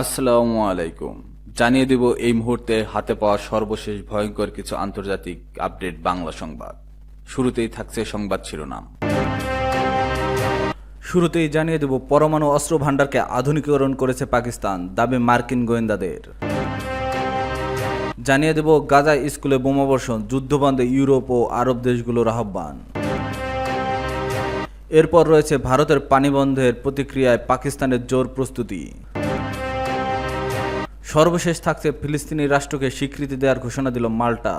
আসসালামু আলাইকুম। জানিয়ে দেব এই মুহূর্তে হাতে পাওয়া সর্বশেষ ভয়ঙ্কর কিছু আন্তর্জাতিক আপডেট বাংলা সংবাদ। শুরুতেই থাকছে সংবাদ শিরোনাম। শুরুতেই জানিয়ে দেব, পরমাণু অস্ত্র ভাণ্ডারকে আধুনিকীকরণ করেছে পাকিস্তান, দাবি মার্কিন গোয়েন্দাদের। জানিয়ে দেব, গাজা স্কুলে বোমাবর্ষণ যুদ্ধবন্ধে ইউরোপ ও আরব দেশগুলোর আহ্বান। এরপর রয়েছে ভারতের পানিবন্ধের প্রতিক্রিয়ায় পাকিস্তানের জোর প্রস্তুতি। সর্বশেষ থাকছে ফিলিস্তিনি রাষ্ট্রকে স্বীকৃতি দেওয়ার ঘোষণা দিল মাল্টা।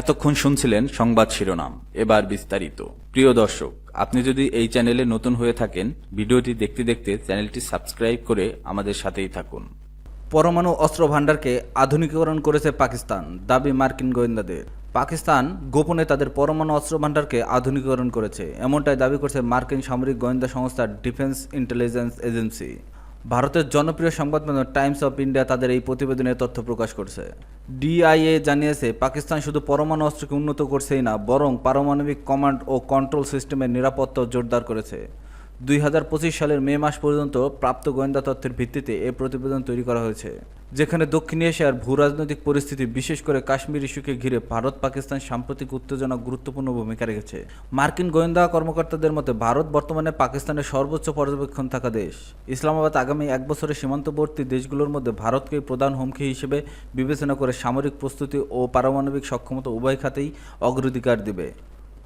এতক্ষণ শুনছিলেন সংবাদ শিরোনাম। এবার বিস্তারিত। প্রিয় দর্শক আপনি যদি এই চ্যানেলে নতুন হয়ে থাকেন ভিডিওটি দেখতে দেখতে চ্যানেলটি সাবস্ক্রাইব করে আমাদের সাথেই থাকুন। পরমাণু অস্ত্র ভাণ্ডারকে আধুনিকীকরণ করেছে পাকিস্তান দাবি মার্কিন গোয়েন্দাদের। পাকিস্তান গোপনে তাদের পরমাণু অস্ত্র ভাণ্ডারকে আধুনিকীকরণ করেছে এমনটাই দাবি করছে মার্কিন সামরিক গোয়েন্দা সংস্থা ডিফেন্স ইন্টেলিজেন্স এজেন্সি। ভারতের জনপ্রিয় সংবাদ মাধ্যম টাইমস অফ ইন্ডিয়া তাদের এই প্রতিবেদনে তথ্য প্রকাশ করছে। ডিআইএ জানিয়েছে, পাকিস্তান শুধু পরমাণু অস্ত্রকে উন্নত করছেই না, বরং পারমাণবিক কমান্ড ও কন্ট্রোল সিস্টেমের নিরাপত্তা জোরদার করেছে। দুই হাজার পঁচিশ সালের মে মাস পর্যন্ত প্রাপ্ত গোয়েন্দা তথ্যের ভিত্তিতে এ প্রতিবেদন তৈরি করা হয়েছে। যেখানে দক্ষিণ এশিয়ার ভূ রাজনৈতিক পরিস্থিতি, বিশেষ করে কাশ্মীর ইস্যুকে ঘিরে ভারত, পাকিস্তান সাম্প্রতিক উত্তেজনা গুরুত্বপূর্ণ ভূমিকা রেখেছে। মার্কিন গোয়েন্দা কর্মকর্তাদের মতে, ভারত বর্তমানে পাকিস্তানের সর্বোচ্চ পর্যবেক্ষণ থাকা দেশ। ইসলামাবাদ আগামী এক বছরের সীমান্তবর্তী দেশগুলোর মধ্যে ভারতকে প্রধান হুমকি হিসেবে বিবেচনা করে সামরিক প্রস্তুতি ও পারমাণবিক সক্ষমতা উভয় খাতেই অগ্রাধিকার দেবে।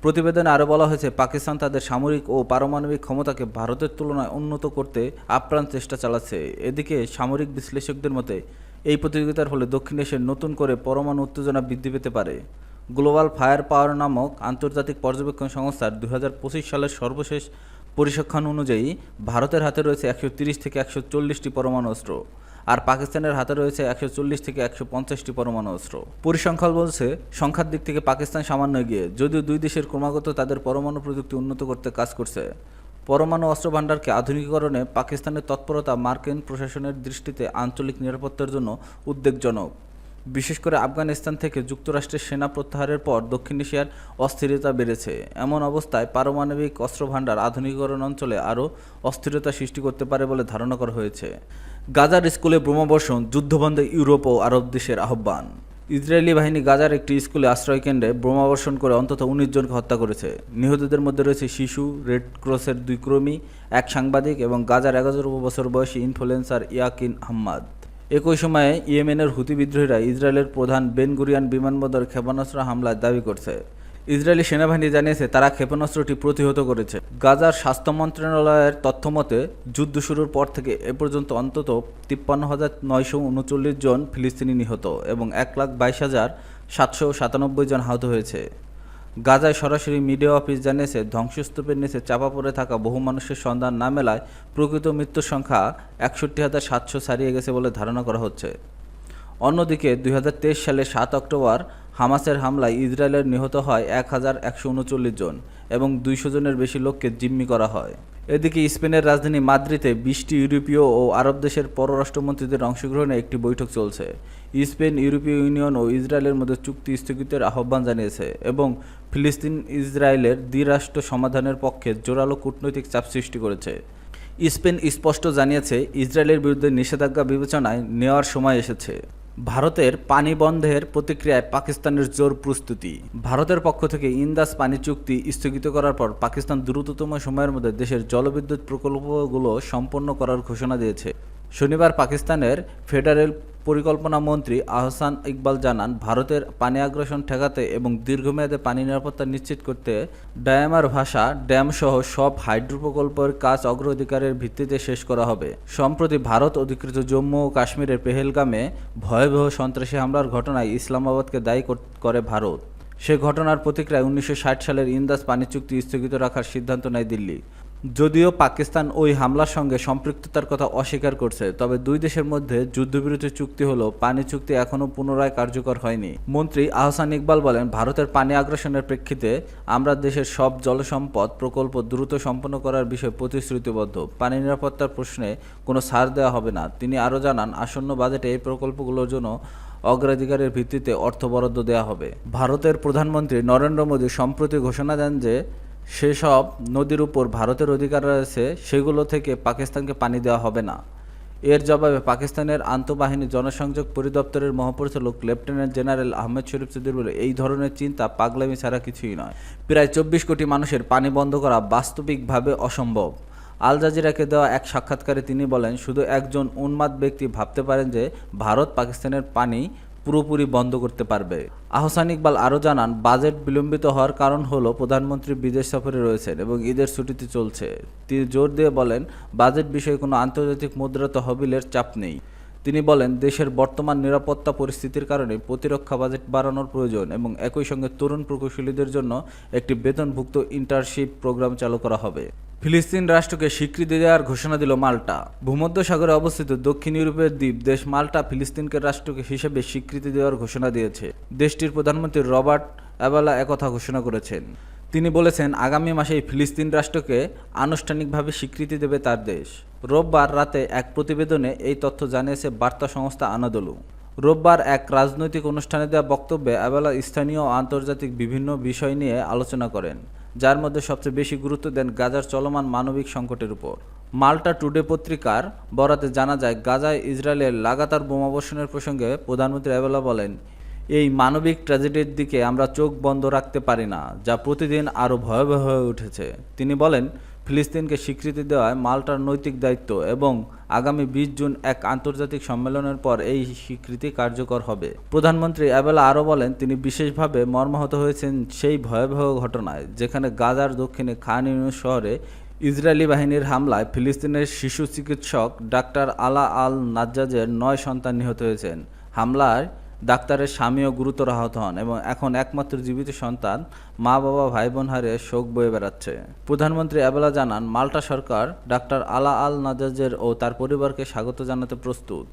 প্রতিবেদনে আরও বলা হয়েছে, পাকিস্তান তাদের সামরিক ও পারমাণবিক ক্ষমতাকে ভারতের তুলনায় উন্নত করতে আপ্রাণ চেষ্টা চালাচ্ছে। এদিকে সামরিক বিশ্লেষকদের মতে, এই প্রতিযোগিতার ফলে দক্ষিণ এশিয়ার নতুন করে পরমাণু উত্তেজনা বৃদ্ধি পেতে পারে। গ্লোবাল ফায়ার পাওয়ার নামক আন্তর্জাতিক পর্যবেক্ষণ সংস্থার দু হাজার পঁচিশ সালের সর্বশেষ পরিসংখ্যান অনুযায়ী, ভারতের হাতে রয়েছে একশো থেকে একশো চল্লিশটি পরমাণু অস্ত্র। আর পাকিস্তানের হাতে রয়েছে একশো চল্লিশ থেকে একশো পঞ্চাশটি পরমাণু অস্ত্র। পরিসংখ্যান বলছে, সংখ্যার দিক থেকে পাকিস্তান সামান্য এগিয়ে, যদিও দুই দেশের ক্রমাগত তাদের পরমাণু প্রযুক্তি উন্নত করতে কাজ করছে। পরমাণু অস্ত্র ভাণ্ডারকে আধুনিকীকরণে পাকিস্তানের তৎপরতা মার্কিন প্রশাসনের দৃষ্টিতে আঞ্চলিক নিরাপত্তার জন্য উদ্বেগজনক। বিশেষ করে আফগানিস্তান থেকে যুক্তরাষ্ট্রের সেনা প্রত্যাহারের পর দক্ষিণ এশিয়ার অস্থিরতা বেড়েছে। এমন অবস্থায় পারমাণবিক অস্ত্র ভাণ্ডার আধুনিকীকরণ অঞ্চলে আরও অস্থিরতা সৃষ্টি করতে পারে বলে ধারণা করা হয়েছে। গাজার স্কুলে বোমাবর্ষণ যুদ্ধবন্ধে ইউরোপ ও আরব দেশের আহ্বান। ইসরায়েলি বাহিনী গাজার একটি স্কুলে আশ্রয়কেন্দ্রে বোমাবর্ষণ করে অন্তত উনিশ জনকে হত্যা করেছে। নিহতদের মধ্যে রয়েছে শিশু, রেড ক্রসের দুই কর্মী, এক সাংবাদিক এবং গাজার এগারো বছর বয়সী ইনফ্লুয়েন্সার ইয়াকিন আহম্মদ একই সময়ে ইয়েমেনের হুতি বিদ্রোহীরা ইসরায়েলের প্রধান বেন গুরিয়ান বিমানবন্দর ক্ষেপণাস্ত্র হামলার দাবি করছে। ইসরায়েলি সেনাবাহিনী জানিয়েছে, তারা ক্ষেপণাস্ত্রটি প্রতিহত করেছে। গাজার স্বাস্থ্য মন্ত্রণালয়ের তথ্যমতে যুদ্ধ শুরুর পর থেকে এ পর্যন্ত অন্তত তিপ্পান্ন হাজার নয়শো উনচল্লিশ জন ফিলিস্তিনি নিহত এবং এক লাখ বাইশ হাজার সাতশো সাতানব্বই জন আহত হয়েছে। গাজায় সরাসরি মিডিয়া অফিস জানিয়েছে, ধ্বংসস্তূপের নিচে চাপা পড়ে থাকা বহু মানুষের সন্ধান না মেলায় প্রকৃত মৃত্যুর সংখ্যা একষট্টি হাজার সাতশো ছাড়িয়ে গেছে বলে ধারণা করা হচ্ছে। অন্যদিকে দুই হাজার তেইশ সালে সাত অক্টোবর হামাসের হামলায় ইসরায়েলের নিহত হয় এক হাজার একশো উনচল্লিশ জন এবং দুইশো জনের বেশি লোককে জিম্মি করা হয়। এদিকে স্পেনের রাজধানী মাদ্রিদে বিশটি ইউরোপীয় ও আরব দেশের পররাষ্ট্রমন্ত্রীদের অংশগ্রহণে একটি বৈঠক চলছে। স্পেন, ইউরোপীয় ইউনিয়ন ও ইসরায়েলের মধ্যে চুক্তি স্থগিতের আহ্বান জানিয়েছে এবং ফিলিস্তিন, ইসরায়েলের দ্বিরাষ্ট্র সমাধানের পক্ষে জোরালো কূটনৈতিক চাপ সৃষ্টি করেছে। স্পেন স্পষ্ট জানিয়েছে, ইসরায়েলের বিরুদ্ধে নিষেধাজ্ঞা বিবেচনায় নেওয়ার সময় এসেছে। ভারতের পানি বন্ধের প্রতিক্রিয়ায় পাকিস্তানের জোর প্রস্তুতি। ভারতের পক্ষ থেকে ইন্দাস পানি চুক্তি স্থগিত করার পর পাকিস্তান দ্রুততম সময়ের মধ্যে দেশের জলবিদ্যুৎ প্রকল্পগুলো সম্পন্ন করার ঘোষণা দিয়েছে। শনিবার পাকিস্তানের ফেডারেল পরিকল্পনা মন্ত্রী আহসান ইকবাল জানান, ভারতের পানি আগ্রাসন ঠেকাতে এবং দীর্ঘমেয়াদে পানি নিরাপত্তা নিশ্চিত করতে ডায়ামার ভাষা ড্যামসহ সব হাইড্রো প্রকল্পের কাজ অগ্রাধিকারের ভিত্তিতে শেষ করা হবে। সম্প্রতি ভারত অধিকৃত জম্মু ও কাশ্মীরের পেহেলগামে ভয়াবহ সন্ত্রাসী হামলার ঘটনায় ইসলামাবাদকে দায়ী করে ভারত। সে ঘটনার প্রতিক্রিয়ায় উনিশশো ষাট সালের ইন্দাস পানি চুক্তি স্থগিত রাখার সিদ্ধান্ত নেয় দিল্লি। যদিও পাকিস্তান ওই হামলার সঙ্গে সম্পৃক্ততার কথা অস্বীকার করছে, তবে দুই দেশের মধ্যে যুদ্ধবিরতি চুক্তি হলো পানি চুক্তি এখনও পুনরায় কার্যকর হয়নি। মন্ত্রী আহসান ইকবাল বলেন, ভারতের পানি আগ্রাসনের প্রেক্ষিতে আমরা দেশের সব জলসম্পদ প্রকল্প দ্রুত সম্পন্ন করার বিষয়ে প্রতিশ্রুতিবদ্ধ। পানি নিরাপত্তার প্রশ্নে কোনো ছাড় দেওয়া হবে না। তিনি আরও জানান, আসন্ন বাজেটে এই প্রকল্পগুলোর জন্য অগ্রাধিকারের ভিত্তিতে অর্থ বরাদ্দ দেওয়া হবে। ভারতের প্রধানমন্ত্রী নরেন্দ্র মোদী সম্প্রতি ঘোষণা দেন যে সেসব নদীর উপর ভারতের অধিকার রয়েছে, সেগুলো থেকে পাকিস্তানকে পানি দেওয়া হবে না। এর জবাবে পাকিস্তানের আন্তঃবাহিনী জনসংযোগ পরিদপ্তরের মহাপরিচালক লেফটেন্যান্ট জেনারেল আহমেদ শরীফ চৌধুরী বলে, এই ধরনের চিন্তা পাগলামি ছাড়া কিছুই নয়। প্রায় চব্বিশ কোটি মানুষের পানি বন্ধ করা বাস্তবিকভাবে অসম্ভব। আল জাজিরাকে দেওয়া এক সাক্ষাৎকারে তিনি বলেন, শুধু একজন উন্মাদ ব্যক্তি ভাবতে পারেন যে, ভারত পাকিস্তানের পানি পুরোপুরি বন্ধ করতে পারবে। আহসান ইকবাল আরও জানান, বাজেট বিলম্বিত হওয়ার কারণ হলো প্রধানমন্ত্রী বিদেশ সফরে রয়েছেন এবং ঈদের ছুটিতে চলছে। তিনি জোর দিয়ে বলেন, বাজেট বিষয়ে কোনো আন্তর্জাতিক মুদ্রা তহবিলের চাপ নেই। তিনি বলেন, দেশের বর্তমান নিরাপত্তা পরিস্থিতির কারণে প্রতিরক্ষা বাজেট বাড়ানোর প্রয়োজন এবং একই সঙ্গে তরুণ প্রকৌশলীদের জন্য একটি বেতনভুক্ত ইন্টার্নশিপ প্রোগ্রাম চালু করা হবে। ফিলিস্তিন রাষ্ট্রকে স্বীকৃতি দেওয়ার ঘোষণা দিল মাল্টা। ভূমধ্যসাগরে অবস্থিত দক্ষিণ ইউরোপের দ্বীপ দেশ মাল্টা ফিলিস্তিনকে রাষ্ট্রকে হিসেবে স্বীকৃতি দেওয়ার ঘোষণা দিয়েছে। দেশটির প্রধানমন্ত্রী রবার্ট অ্যাবালা একথা ঘোষণা করেছেন। তিনি বলেছেন, আগামী মাসেই ফিলিস্তিন রাষ্ট্রকে আনুষ্ঠানিকভাবে স্বীকৃতি দেবে তার দেশ। রোববার রাতে এক প্রতিবেদনে এই তথ্য জানিয়েছে বার্তা সংস্থা আনাদলু। রোববার এক রাজনৈতিক অনুষ্ঠানে দেওয়া বক্তব্যে অ্যাবেলা স্থানীয় ও আন্তর্জাতিক বিভিন্ন বিষয় নিয়ে আলোচনা করেন, যার মধ্যে সবচেয়ে বেশি গুরুত্ব দেন গাজার চলমান মানবিক সংকটের উপর। মাল্টা টুডে পত্রিকার বরাতে জানা যায়, গাজায় ইসরায়েলের লাগাতার বোমাবর্ষণের প্রসঙ্গে প্রধানমন্ত্রী অ্যাবেলা বলেন এই মানবিক ট্র্যাজেডির দিকে আমরা চোখ বন্ধ রাখতে পারি না, যা প্রতিদিন আরও ভয়াবহ হয়ে উঠেছে। তিনি বলেন, ফিলিস্তিনকে স্বীকৃতি দেওয়ায় মাল্টার নৈতিক দায়িত্ব এবং আগামী বিশ জুন এক আন্তর্জাতিক সম্মেলনের পর এই স্বীকৃতি কার্যকর হবে। প্রধানমন্ত্রী অ্যাবেলা আরও বলেন, তিনি বিশেষভাবে মর্মাহত হয়েছেন সেই ভয়াবহ ঘটনায়, যেখানে গাজার দক্ষিণে খান শহরে ইসরায়েলি বাহিনীর হামলায় ফিলিস্তিনের শিশু চিকিৎসক ডাক্তার আলা আল নাজ্জাজের নয় সন্তান নিহত হয়েছেন। হামলায় ডাক্তারের স্বামীও গুরুতর আহত হন এবং এখন একমাত্র জীবিত সন্তান মা বাবা ভাই বোন হারে শোক বয়ে বেড়াচ্ছে। প্রধানমন্ত্রী অ্যাবেলা জানান, মাল্টা সরকার ডাক্তার আলা আল নাজাজের ও তার পরিবারকে স্বাগত জানাতে প্রস্তুত।